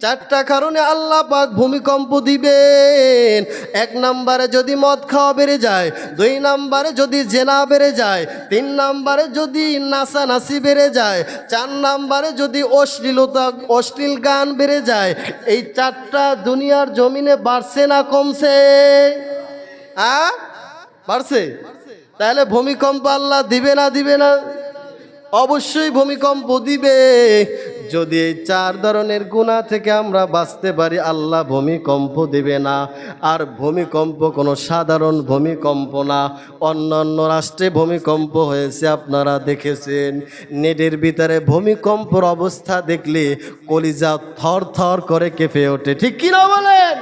চারটা কারণে আল্লাহ পাক ভূমিকম্প দিবেন। এক নাম্বারে যদি মদ খাওয়া বেড়ে যায়, দুই নাম্বারে যদি জেনা বেড়ে যায়, তিন নাম্বারে যদি নাচানাচি বেড়ে যায়, চার নাম্বারে যদি অশ্লীলতা, অশ্লীল গান বেড়ে যায়, এই চারটা দুনিয়ার জমিনে বাড়ছে না কমছে? আ? বাড়ছে? তাহলে ভূমিকম্প আল্লাহ দিবে না দিবে না। অবশ্যই ভূমিকম্প দিবে। যদি এই চার ধরনের গুণা থেকে আমরা বাঁচতে পারি, আল্লাহ ভূমিকম্প দেবে না। আর ভূমিকম্প কোনো সাধারণ ভূমিকম্প না। অন্য অন্য রাষ্ট্রে ভূমিকম্প হয়েছে, আপনারা দেখেছেন। নেটের ভিতরে ভূমিকম্পর অবস্থা দেখলে কলিজা থর থর করে কেঁপে ওঠে। ঠিক কিনা বলেন?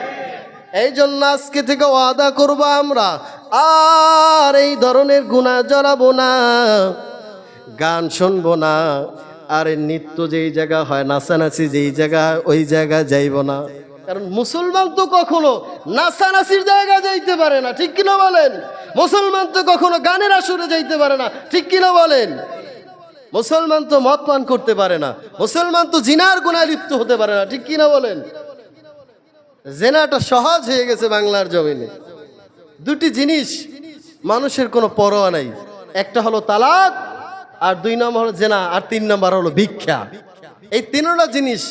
এই জন্য আজকে থেকে ওয়াদা করব আমরা, আর এই ধরনের গুণা জড়াবো না। গান শুনব না। আর নৃত্য যেই জায়গা হয়, নাচানাচি যেই জায়গা, ওই জায়গা যাইব না। কারণ মুসলমান তো কখনো নাচানাচির জায়গা যাইতে পারে না, ঠিক কিনা বলেন? মুসলমান তো কখনো গানের আসরে যাইতে পারে না, ঠিক কিনা বলেন? মুসলমান তো মদ পান করতে পারে না, মুসলমান তো জিনার গুণায় লিপ্ত হতে পারে না, ঠিক কিনা বলেন? জেনাটা সহজ হয়ে গেছে বাংলার জমিনে। দুটি জিনিস মানুষের কোনো পরোয়া নাই। একটা হলো তালাক আর দুই নম্বর হলো জেনা, আর তিন নম্বর হলো ভিক্ষা। এই তিনোটা জিনিস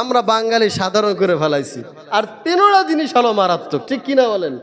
আমরা বাঙালি সাধারণ করে ফেলাইছি। আর তিনোটা জিনিস হলো মারাত্মক, ঠিক কিনা বলেন?